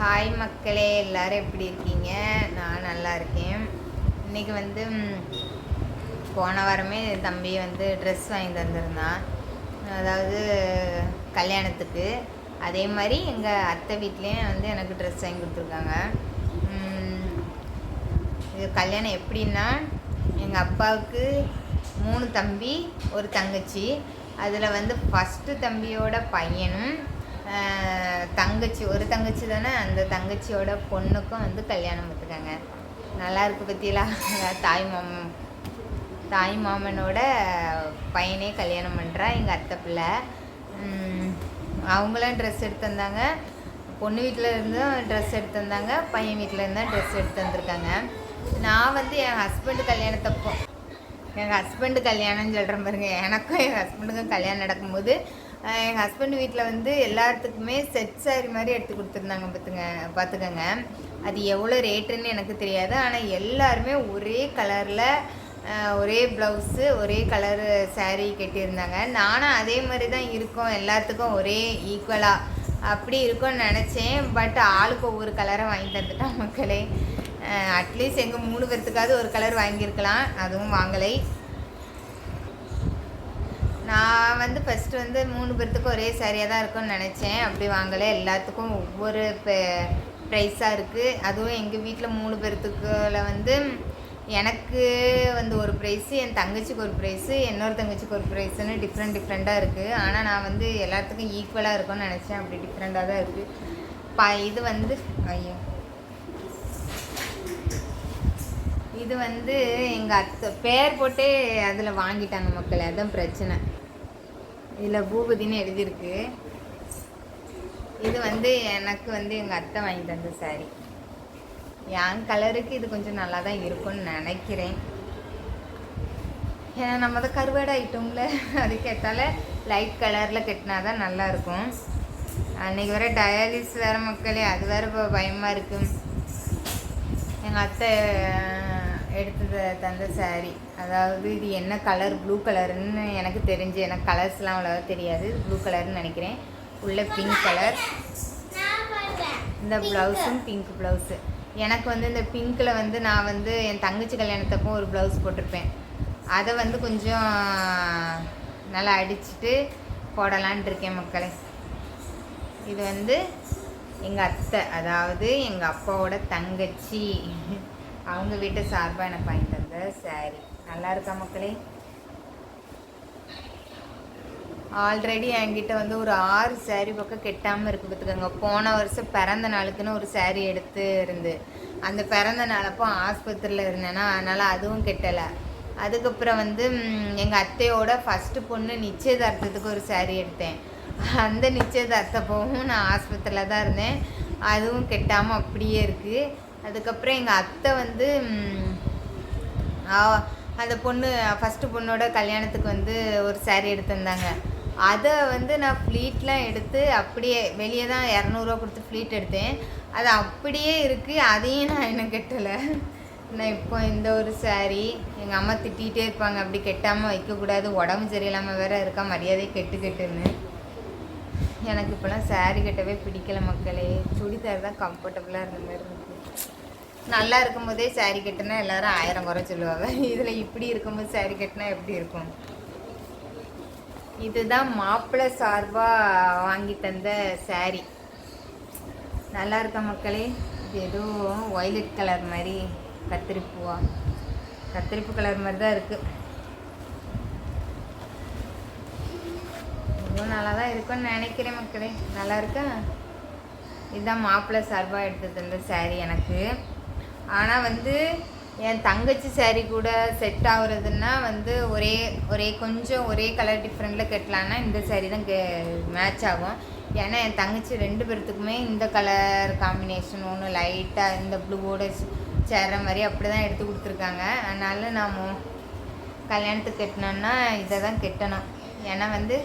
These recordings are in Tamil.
ஹாய் மக்களே எல்லோரும் எப்படி இருக்கீங்க? நான் நல்லா இருக்கேன். இன்னைக்கு வந்து போன வாரமே தம்பி வந்து ட்ரெஸ் வாங்கி தந்திருந்தான் அதாவது கல்யாணத்துக்கு. அதே மாதிரி எங்கள் அத்தை வீட்லேயும் வந்து எனக்கு ட்ரெஸ் வாங்கி கொடுத்துருக்காங்க. இது கல்யாணம் எப்படின்னா எங்கள் அப்பாவுக்கு மூணு தம்பி ஒரு தங்கச்சி. அதில் வந்து ஃபஸ்ட்டு தம்பியோட பையனும் தங்கச்சி ஒரு தங்கச்சி தானே அந்த தங்கச்சியோட பொண்ணுக்கும் வந்து கல்யாணம் பார்த்துக்காங்க நல்லா இருக்கு பற்றியெல்லாம் தாய் மாமன் தாய் மாமனோட பையனே கல்யாணம் பண்ணுறா எங்கள் அத்தை பிள்ளை. அவங்களாம் அவங்களும் ட்ரெஸ் எடுத்து வந்தாங்க. பொண்ணு வீட்டில் இருந்தும் ட்ரெஸ் எடுத்து வந்தாங்க பையன் வீட்டில் இருந்தால் ட்ரெஸ் எடுத்து வந்திருக்காங்க. நான் வந்து என் ஹஸ்பண்டு கல்யாணத்தப்போ எங்கள் ஹஸ்பண்டு கல்யாணம்னு சொல்கிறேன் பாருங்க. எனக்கும் என் ஹஸ்பண்டுக்கும் கல்யாணம் நடக்கும்போது எங்கள் ஹஸ்பண்ட் வீட்டில் வந்து எல்லாத்துக்குமே செட் சாரி மாதிரி எடுத்து கொடுத்துருந்தாங்க பார்த்துங்க பார்த்துக்கோங்க அது எவ்வளோ ரேட்டுன்னு எனக்கு தெரியாது. ஆனால் எல்லாருமே ஒரே கலரில் ஒரே ப்ளவுஸு ஒரே கலரு சாரீ கட்டியிருந்தாங்க. நானும் அதே மாதிரி தான் இருக்கோம். எல்லாத்துக்கும் ஒரே ஈக்குவலாக அப்படி இருக்கும்னு நினச்சேன். பட் ஆளுக்கு ஒவ்வொரு கலரை வாங்கி தந்துட்டான் மக்களே. அட்லீஸ்ட் எங்கள் மூணு பேர்த்துக்காவது ஒரு கலர் வாங்கியிருக்கலாம். அதுவும் வாங்கலை நான் வந்து ஃபஸ்ட்டு வந்து மூணு பேர்த்துக்கும் ஒரே சாரியாக தான் இருக்கும்னு நினச்சேன். அப்படி வாங்கலை. எல்லாத்துக்கும் ஒவ்வொரு ப்ரைஸாக இருக்குது அதுவும் எங்கள் வீட்டில் மூணு பேர்த்துக்குள்ள வந்து எனக்கு வந்து ஒரு ப்ரைஸு என் தங்கச்சிக்கு ஒரு ப்ரைஸு இன்னொரு தங்கச்சிக்கு ஒரு ப்ரைஸுன்னு டிஃப்ரெண்ட் டிஃப்ரெண்ட்டாக இருக்குது ஆனால் நான் வந்து எல்லாத்துக்கும் ஈக்குவலாக இருக்கும்னு நினச்சேன். அப்படி டிஃப்ரெண்ட்டாக தான் இருக்குது பா இது வந்து ஐயோ. இது வந்து எங்கள் அத்தை பேர் போட்டே அதில் வாங்கிட்டாங்க மக்கள். அதுதான் பிரச்சனை. இதில் பூபதின்னு எழுதியிருக்கு. இது வந்து எனக்கு வந்து எங்கள் அத்தை வாங்கி தந்த saree. என் கலருக்கு இது கொஞ்சம் நல்லா தான் இருக்கும்னு நினைக்கிறேன். ஏன்னா நம்ம தான் கருவாடு ஐட்டம்ல அதுக்கேற்றால லைட் கலரில் கட்டினா தான் நல்லாயிருக்கும். அன்றைக்கி வர டயாலிஸ் வேறு மக்களே அது வேறு இப்போ பயமாக இருக்குது எங்கள் அத்தை எடுத்து தந்த saree. அதாவது இது என்ன கலர் ப்ளூ கலருன்னு எனக்கு தெரிஞ்சு எனக்கு கலர்ஸ்லாம் அவ்வளோவா தெரியாது. ப்ளூ கலர்னு நினைக்கிறேன். உள்ள பிங்க் கலர் இந்த ப்ளவுஸும் பிங்க் ப்ளவுஸு எனக்கு வந்து இந்த பிங்க்கில் வந்து நான் வந்து என் தங்கச்சி கல்யாணத்தப்போ ஒரு ப்ளவுஸ் போட்டிருப்பேன். அதை வந்து கொஞ்சம் நல்லா அடிச்சுட்டு போடலான் இருக்கேன் மக்களே. இது வந்து எங்கள் அத்தை அதாவது எங்கள் அப்பாவோட தங்கச்சி. அவங்க வீட்டு சார்பாக எனக்கு வாங்கி தந்த சாரி நல்லா இருக்கா மக்களே? ஆல்ரெடி என்கிட்ட வந்து ஒரு ஆறு சாரி பக்கம் கெட்டாமல் இருக்கு பார்த்துக்கோங்க. போன வருஷம் பிறந்த நாளுக்குன்னு ஒரு சாரி எடுத்து இருந்து. அந்த பிறந்த நாளப்போ ஆஸ்பத்திரியில் இருந்தேன்னா அதனால் அதுவும் கெட்டலை. அதுக்கப்புறம் வந்து எங்கள் அத்தையோட ஃபஸ்ட்டு பொண்ணு நிச்சயதார்த்தத்துக்கு ஒரு சாரி எடுத்தேன். அந்த நிச்சயதார்த்தப்பவும் நான் ஆஸ்பத்திரியில் தான் இருந்தேன். அதுவும் கெட்டாமல் அப்படியே இருக்குது அதுக்கப்புறம் எங்கள் அத்தை வந்து அந்த பொண்ணு ஃபஸ்ட்டு பொண்ணோட கல்யாணத்துக்கு வந்து ஒரு சேரீ எடுத்திருந்தாங்க. அதை வந்து நான் ஃப்ளீட்லாம் எடுத்து அப்படியே வெளியே தான் இரநூறுவா கொடுத்து ஃப்ளீட் எடுத்தேன். அது அப்படியே இருக்குது அதையும் நான் இன்னும் கெட்டலை. நான் இப்போ இந்த ஒரு saree எங்கள் அம்மா திட்டிகிட்டே இருப்பாங்க அப்படி கெட்டாமல் வைக்கக்கூடாது உடம்பு சரியில்லாமல் வேற இருக்கா மரியாதை கெட்டு கெட்டுன்னு. எனக்கு இப்போலாம் saree கட்டவே பிடிக்கல மக்களே. சுடிதார் தான் கம்ஃபர்டபுளாக இருந்த மாதிரி இருக்கு. நல்லா இருக்கும்போதே சாரி கட்டினா எல்லாரும் ஆயிரம் குறை சொல்லுவாங்க. இதில் இப்படி இருக்கும்போது சாரி கட்டினா எப்படி இருக்கும்? இதுதான் மாப்பிள்ளை சார்பாக வாங்கி தந்த சாரி நல்லா இருக்க மக்களே? இது ஏதோ ஒய்லட் கலர் மாதிரி கத்திரிப்பூவா. கத்திரிப்பு கலர் மாதிரி தான் இருக்குது இதுவும் நல்லா தான் இருக்கும்னு நினைக்கிறேன் மக்களே. நல்லா இருக்கா? இதுதான் மாப்பிள்ளை சார்பாக எடுத்து தந்த சாரி எனக்கு. ஆனால் வந்து என் தங்கச்சி saree கூட செட் ஆகுறதுன்னா வந்து ஒரே ஒரே கொஞ்சம் ஒரே கலர் டிஃப்ரெண்ட்டில் கட்டலான்னா இந்த saree தான் கே மேட்ச் ஆகும். ஏன்னா என் தங்கச்சி ரெண்டு பேர்த்துக்குமே இந்த கலர் காம்பினேஷன் ஒன்று லைட்டாக இந்த ப்ளூவோட சேர்ற மாதிரி அப்படி தான் எடுத்து கொடுத்துருக்காங்க. அதனால் நாம் கல்யாணத்துக்கு கட்டினோன்னா இதை தான் கட்டணும். ஏன்னா வந்து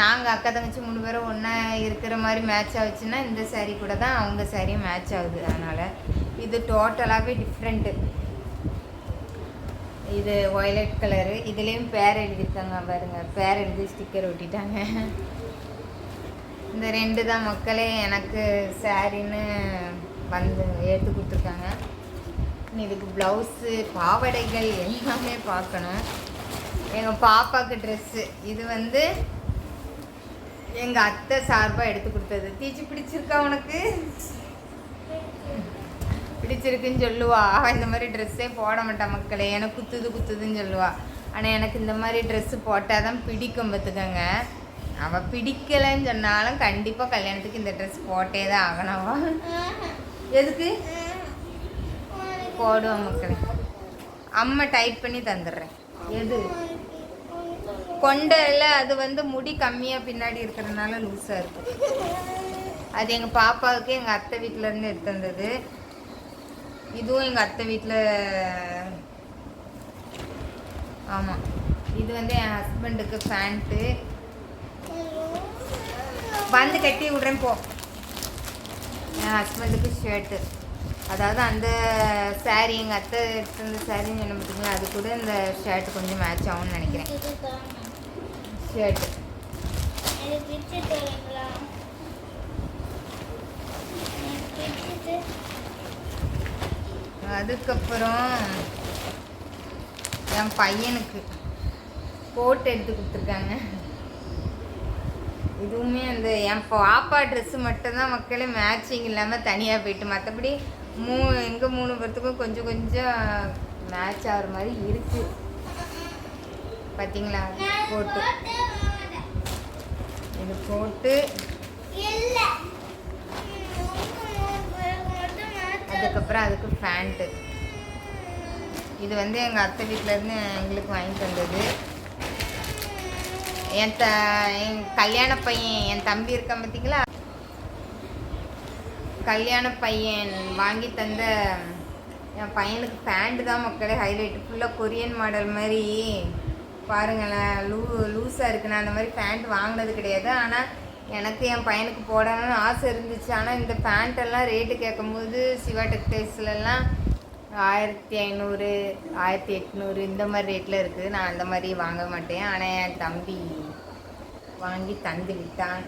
நாங்கள் அக்கா தங்கச்சி மூணு பேரும் ஒன்றா இருக்கிற மாதிரி மேட்ச் ஆச்சுன்னா இந்த saree கூட தான் அவங்க சாரியும் மேட்ச் ஆகுது. அதனால் இது டோட்டலாகவே டிஃப்ரெண்ட்டு இது ஒய்லட் கலரு இதுலேயும் பேர் எழுதியிருக்காங்க பாருங்க. பேர் எழுதி ஸ்டிக்கர் ஒட்டிட்டாங்க. இந்த ரெண்டு தான் மக்களே எனக்கு சாரின்னு வந்து எடுத்து கொடுத்துருக்காங்க. இதுக்கு ப்ளவுஸு பாவாடைகள் எல்லாமே பார்க்கணும். எங்கள் பாப்பாவுக்கு ட்ரெஸ்ஸு இது வந்து எங்கள் அத்தை சார்பாக எடுத்து கொடுத்தது. தீச்சு பிடிச்சிருக்கா உனக்கு? பிடிச்சிருக்குன்னு சொல்லுவா. அவள் இந்த மாதிரி ட்ரெஸ்ஸே போட மாட்டான் மக்களே. எனக்கு குத்துது குத்துதுன்னு சொல்லுவா. ஆனால் எனக்கு இந்த மாதிரி ட்ரெஸ்ஸு போட்டால் தான் பிடிக்கும் பார்த்துக்கோங்க. அவள் பிடிக்கலைன்னு சொன்னாலும் கண்டிப்பாக கல்யாணத்துக்கு இந்த ட்ரெஸ் போட்டே தான் ஆகணவா எதுக்கு? போடுவோம் மக்களே. அம்மா டைட் பண்ணி தந்துடுறேன். எது? கொண்டல அது வந்து முடி கம்மியாக பின்னாடி இருக்கிறதுனால லூஸாக இருக்கும் அது எங்கள் பாப்பாவுக்கு எங்கள் அத்தை வீட்டிலேருந்து எடுத்து வந்தது. இதுவும் எங்கள் அத்தை வீட்டில் ஆமாம் இது வந்து என் ஹஸ்பண்டுக்கு பேண்ட்டு வந்து கட்டி விட்றேன் போ. என் ஹஸ்பண்டுக்கு ஷர்ட்டு அதாவது அந்த saree எங்கள் அத்தை எடுத்து சாரின்னு என்ன பார்த்தீங்களா அது கூட இந்த ஷர்ட் கொஞ்சம் மேட்ச் ஆகும்னு நினைக்கிறேன். ஷர்ட்டு அதுக்கப்புறம் என் பையனுக்கு கோட் எடுத்து கொடுத்துருக்காங்க. இதுவுமே அந்த என் பாப்பா ட்ரெஸ்ஸு மட்டும்தான் மக்களே மேட்சிங் இல்லாமல் தனியாக போயிட்டு மற்றபடி மூ எங்கள் மூணு பேர்த்துக்கும் கொஞ்சம் கொஞ்சம் மேட்ச் ஆகிற மாதிரி இருக்கு. பார்த்தீங்களா கோட்டு இது கோட்டு அதுக்கப்புறம் அதுக்கு ஃபேண்ட்டு இது வந்து எங்கள் அத்தை வீட்டிலேருந்து எங்களுக்கு வாங்கி தந்தது என் த என் கல்யாண பையன் என் தம்பி இருக்கான் பார்த்தீங்களா கல்யாண பையன் வாங்கி தந்த என் பையனுக்கு பேண்ட் தான் மக்களே ஹைலைட் ஃபுல்லாக கொரியன் மாடல் மாதிரி. பாருங்களேன் லூ லூஸாக இருக்குண்ணா. அந்த மாதிரி பேண்ட் வாங்கினது கிடையாது. ஆனால் எனக்கு என் பையனுக்கு போடணும்னு ஆசை இருந்துச்சு. ஆனால் இந்த பேண்ட்டெல்லாம் ரேட்டு கேட்கும்போது சிவா டெக்டைல்ஸ்லலாம் ஆயிரத்தி ஐநூறு ஆயிரத்தி எட்நூறு இந்த மாதிரி ரேட்டில் இருக்குது. நான் அந்த மாதிரி வாங்க மாட்டேன். ஆனால் என் தம்பி வாங்கி தந்து விட்டான்.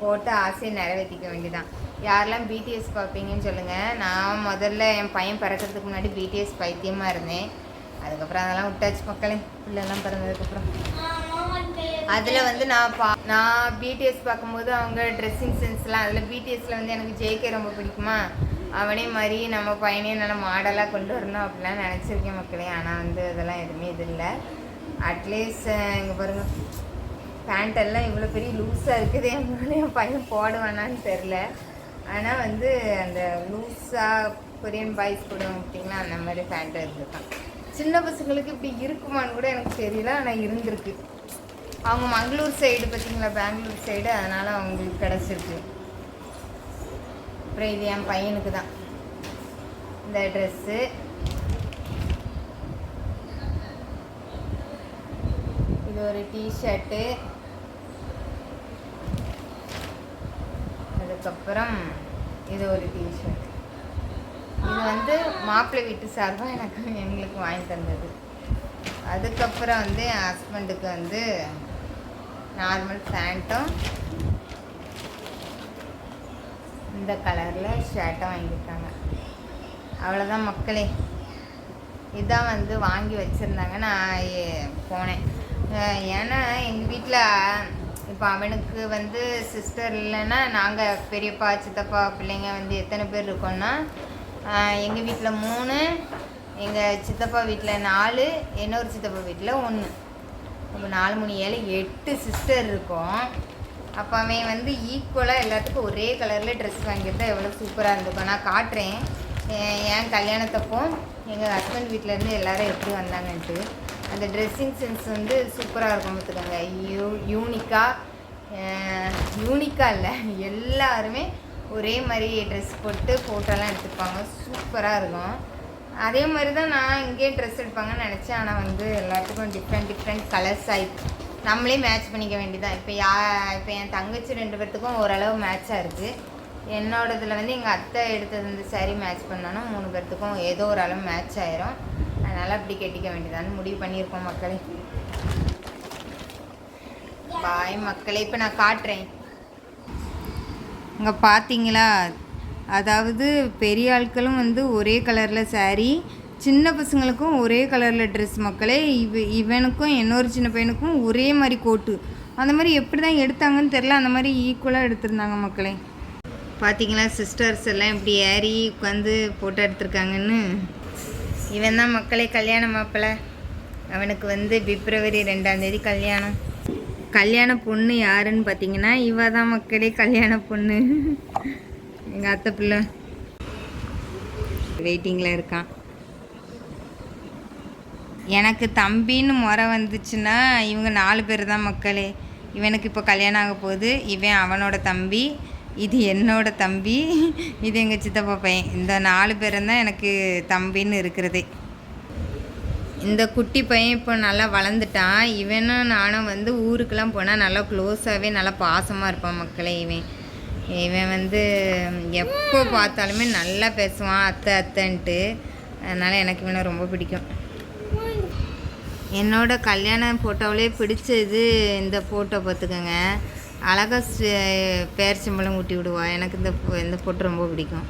போட்டு ஆசையை நிறைவேற்றிக்க வேண்டியதான் யாரெல்லாம் பிடிஎஸ் பார்ப்பீங்கன்னு சொல்லுங்கள் நான் முதல்ல என் பையன் பிறக்கிறதுக்கு முன்னாடி பிடிஎஸ் பைத்தியமாக இருந்தேன். அதுக்கப்புறம் அதெல்லாம் விட்டாச்சு. மக்களே பிள்ளைலாம் பிறந்ததுக்கப்புறம். அதில் வந்து நான் பா நான் பிடிஎஸ் பார்க்கும்போது அவங்க ட்ரெஸ்ஸிங் சென்ஸ்லாம் அதில் பிடிஎஸில் வந்து எனக்கு ஜேகே ரொம்ப பிடிக்குமா? அவனே மாதிரி நம்ம பையனையும் நல்ல மாடலாக கொண்டு வரணும் அப்படிலாம் நினச்சிருக்கேன் மக்களே. ஆனால் வந்து அதெல்லாம் எதுவுமே இது இல்லை. அட்லீஸ்ட் இங்கே பாருங்க. பேண்ட் எல்லாம் இவ்வளோ பெரிய லூஸாக இருக்குது என் என் பையன் போடுவானான்னு தெரில ஆனால் வந்து அந்த லூஸாக கொரியன் பாய்ஸ் போடுவாங்க பார்த்தீங்களா அந்த மாதிரி பேண்ட் இருந்திருக்கான். சின்ன பசங்களுக்கு இப்படி இருக்குமான்னு கூட எனக்கு தெரியல ஆனால் இருந்திருக்கு. அவங்க மங்களூர் சைடு பார்த்தீங்களா? பெங்களூர் சைடு அதனால் அவங்களுக்கு கிடச்சிருக்கு. அப்புறம் இது என் பையனுக்கு தான். இந்த ட்ரெஸ்ஸு இது ஒரு டிஷர்ட்டு அதுக்கப்புறம் இது ஒரு டிஷர்ட் இது வந்து மாப்பிள்ளை வீட்டு சார்பாக எனக்கு எங்களுக்கு வாங்கி தந்தது. அதுக்கப்புறம் வந்து என் ஹஸ்பண்டுக்கு வந்து நார்மல் பேண்ட்டும் இந்த கலரில் ஷர்ட்டும் வாங்கியிருக்காங்க. அவ்வளோதான் மக்களே. இதான் வந்து வாங்கி வச்சுருந்தாங்க. நான் போனேன். ஏன்னா எங்கள் வீட்டில் இப்போ அவனுக்கு வந்து சிஸ்டர் இல்லைன்னா நாங்கள் பெரியப்பா சித்தப்பா பிள்ளைங்க வந்து எத்தனை பேர் இருக்கோன்னா எங்கள் வீட்டில் மூணு எங்கள் சித்தப்பா வீட்டில் நாலு இன்னொரு சித்தப்பா வீட்டில் ஒன்று நம்ம நாலு மூணு ஏழு எட்டு சிஸ்டர் இருக்கோம். அப்போ அவன் வந்து ஈக்குவலாக எல்லாத்துக்கும் ஒரே கலரில் ட்ரெஸ் வாங்கியிருந்தா எவ்வளோ சூப்பராக இருந்திருக்கும். நான் காட்டுறேன். என் கல்யாணத்தப்போ எங்கள் ஹஸ்பண்ட் வீட்டிலேருந்து எல்லாரும் எப்படி வந்தாங்கன்ட்டு. அந்த ட்ரெஸ்ஸிங் சென்ஸ் வந்து சூப்பராக இருக்கும் பார்த்துக்கோங்க யூ யூனிக்காக யூனிக்காக இல்லை. எல்லாருமே ஒரே மாதிரி ட்ரெஸ் போட்டு ஃபோட்டோலாம் எடுத்துப்பாங்க. சூப்பராக இருக்கும். அதே மாதிரி தான் நான் இங்கேயே ட்ரெஸ் எடுப்பாங்கன்னு நினச்சேன். ஆனால் வந்து எல்லாத்துக்கும் டிஃப்ரெண்ட் டிஃப்ரெண்ட் கலர்ஸ் ஆகிடுச்சு நம்மளே மேட்ச் பண்ணிக்க வேண்டியதான் இப்போ யா இப்போ என் தங்கச்சி ரெண்டு பேர்த்துக்கும் ஓரளவு மேட்சாக இருக்குது என்னோடதுல வந்து எங்கள் அத்தை எடுத்தது வந்து saree மேட்ச் பண்ணாலும் மூணு பேர்த்துக்கும் ஏதோ ஒரு அளவு மேட்ச் ஆயிரும். அதனால் அப்படி கட்டிக்க வேண்டியதான்னு முடிவு பண்ணியிருக்கோம் மக்களே. பாய் மக்களே. இப்போ நான் காட்டுறேன். இங்கே பார்த்தீங்களா அதாவது பெரிய ஆட்களும் வந்து ஒரே கலரில் சாரீ சின்ன பசங்களுக்கும் ஒரே கலரில் ட்ரெஸ் மக்களே இவ இவனுக்கும் இன்னொரு சின்ன பையனுக்கும் ஒரே மாதிரி கோட்டு அந்த மாதிரி எப்படி தான் எடுத்தாங்கன்னு தெரில அந்த மாதிரி ஈக்குவலாக எடுத்திருந்தாங்க மக்களே. பார்த்தீங்களா சிஸ்டர்ஸ் எல்லாம் இப்படி ஏறி உட்காந்து ஃபோட்டோ எடுத்திருக்காங்கன்னு? இவன் தான் மக்களே கல்யாணம் மாப்பிள்ளை அவனுக்கு வந்து பிப்ரவரி ரெண்டாந்தேதி கல்யாணம். கல்யாண பொண்ணு யாருன்னு பார்த்தீங்கன்னா இவ தான் மக்களே கல்யாண பொண்ணு. எங்கள் அத்தை பிள்ளை. வெயிட்டிங்கில் இருக்கான் எனக்கு தம்பின்னு முறை வந்துச்சுன்னா இவங்க நாலு பேர் தான் மக்களே. இவனுக்கு இப்போ கல்யாணம் ஆக போகுது. இவன் அவனோட தம்பி. இது என்னோட தம்பி. இது எங்கள் சித்தப்பா பையன். இந்த நாலு பேரும் தான் எனக்கு தம்பின்னு இருக்கிறதே. இந்த குட்டி பையன் இப்போ நல்லா வளர்ந்துட்டான். இவனும் நானும் வந்து ஊருக்கெலாம் போனால் நல்லா க்ளோஸாகவே நல்லா பாசமாக இருப்பான் மக்களே இவன். இவன் வந்து எப்போ பார்த்தாலுமே நல்லா பேசுவான் அத்தை அத்தைன்ட்டு. அதனால் எனக்கு இவனை ரொம்ப பிடிக்கும். என்னோட கல்யாண ஃபோட்டோவிலே பிடிச்சது இந்த ஃபோட்டோ பார்த்துக்கோங்க. அழகாக பேர் சிம்பளம் ஊட்டி விடுவா. எனக்கு இந்த இந்த ஃபோட்டோ ரொம்ப பிடிக்கும்.